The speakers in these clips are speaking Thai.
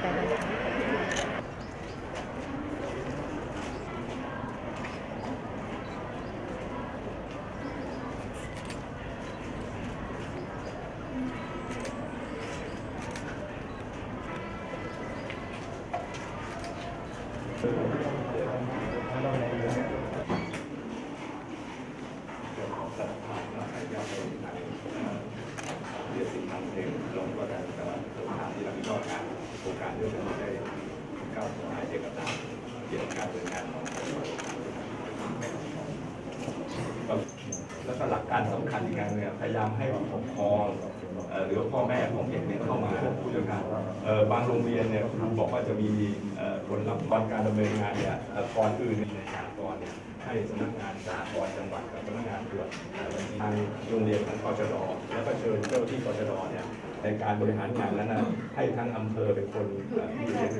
แต่ละอย่างเรียกสิ่งทำเพลงลงก็ได้แต่ว่าทางที่เรามีนอกงาน โครงการเรื่องนี้ได้ก้าวสู่หาเอกสาเกี่ยวกับการดำเนินงานของแล้วก็หลักการสำคัญอีกอย่างหนึงอะพยายามให้ผู้ปกครองเอ่อหรือพ่อแม่ของเด็กเนี่ยเข้ามาพูดเรื่องการบางโรงเรียนเนี่ยครูบอกว่าจะมีเอ่อคนรับฟังการดำเนินงานเนี่ยเอ่อก่อนอื่นในสากลเนี่ย ให้สำนักงานสากลจังหวัดกับสำนักงานตรวจทางโรงเรียนของกชดแล้วก็เชิญเจ้าที่กชดเนี่ยในการบริหารงานนั้นนะให้ทั้งอำเภอเป็นคนที่เรียน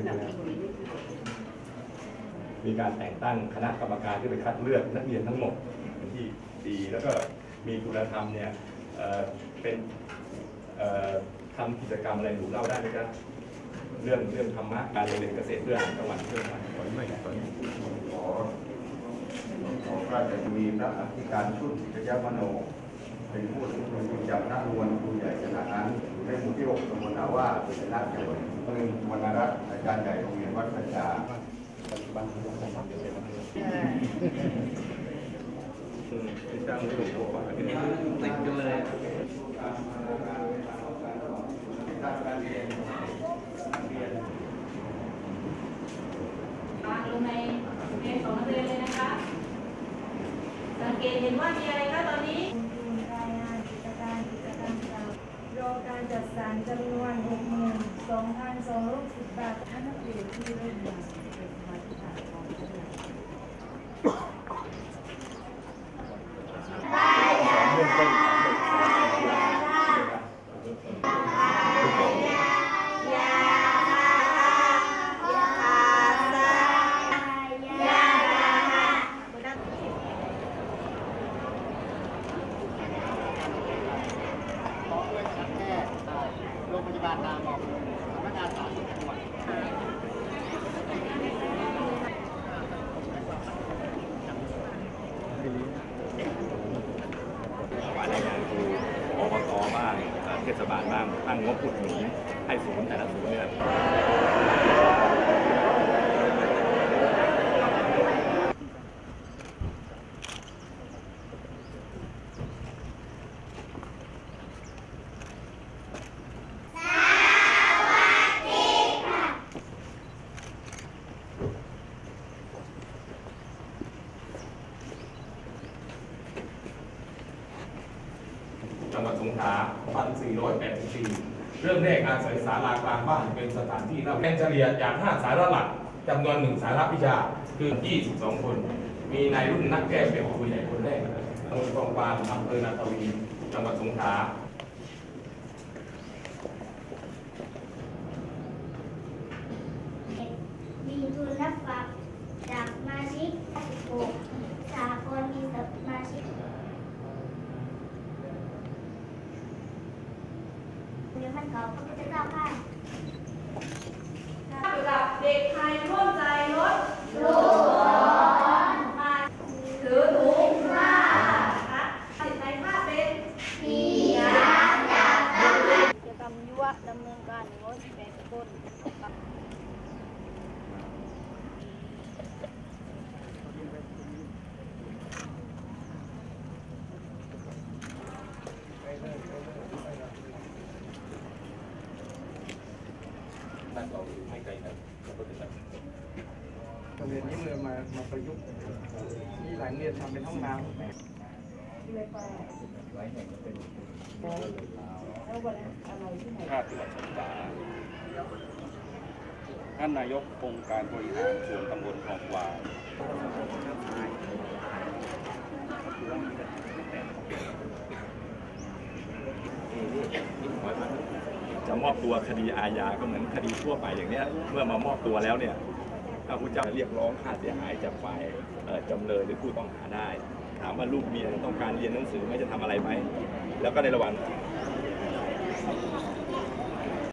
มีการแต่งตั้งคณะกรรมการที่ไปคัดเลือกนักเรียนทั้งหมดที่ดีแล้วก็มีคุณธรรมเนี่ยเป็นทำกิจกรรมอะไรหนูเล่าได้ไหมครับเรื่องเรื่องธรรมะการเรียนเกษตรเพื่ออาหารกลางวันเพื่ออะไรขอ ขอพระราชทวีพระอธิการชุดกิจยมโน เป็นผู้ถือครูจากนักรวนครูใหญ่ขนาดนั้นในหมู่ที่6ตำบลนาว่าเป็นคณะจังหวัดเมืองวรรณรัตน์อาจารย์ใหญ่โรงเรียนวัดพระชาที่ตั้งที่หลวงพ่อว่าเป็นติดกันเลยวาลงในในของนักเรียนเลยนะคะ กตเห็นว่ามีอะไรคะตอนนี้รายงานกิจการกิจกรรมเก่ารอการจัดสรรจำนวน 62,260 บาทท่านนักเรียนที่ร่วมงานเป็นสมาชิกของคณะ โรงพยาบาลนามอกสำนักงานสาธารณสุขจังหวัดถวายรายงานคืออบตบ้างเอ่อเทศบาลบ้างตั้งงบอุดหนุนให้ศูนย์แต่ละศูนย์เนี่ย จั งหวัดสงขา1,484 เริ่มแรกอาศัยศาลากลางบ้านเป็นสถานที่เล่าเรียนเฉลี่ยจาก 5 สาระหลักจำนวน 1 สาระวิชาคือ 22 คน มีนายรุ่นนักแก้เป็นผู้ใหญ่คนแรกตำบลกองปานอำเภอนาทวี จังหวัดสงขลา มีทุนรับฝากจากสมาชิก16สากลมีสมาชิกเรียน มันเก่าพระพุทธเจ้าค่ะเกี่ยวกับเด็กไทยร่วมใจลดโลกร้อนมาถือถุงผ้านะคะติดในผ้าเป็นมีน้ำจากกิจกรรมยุวดำเนินการงดแปดคน บ้านเราไม่ไกลกันก็เป็นแบบโรงเรียนนี้เมือมามาประยุกต์มีหลายโรงเรียนทำเป็นห้องน้ำภาพจังหวัดสงขลาท่านนายกองค์การบริหารส่วนตำบลคลองวาน จะ มอบตัวคดีอาญาก็เหมือนคดีทั่วไปอย่างเนี้ยเมื่อมามอบตัวแล้วเนี่ยถ้าผู้เจ้าเรียกร้องค่าเสียหายจากฝ่ายจำเลยหรือผู้ต้องหาได้ ถามว่าลูกเมียต้องการเรียนหนังสือไหม่จะทำอะไรไหมแล้วก็ในระหว่าง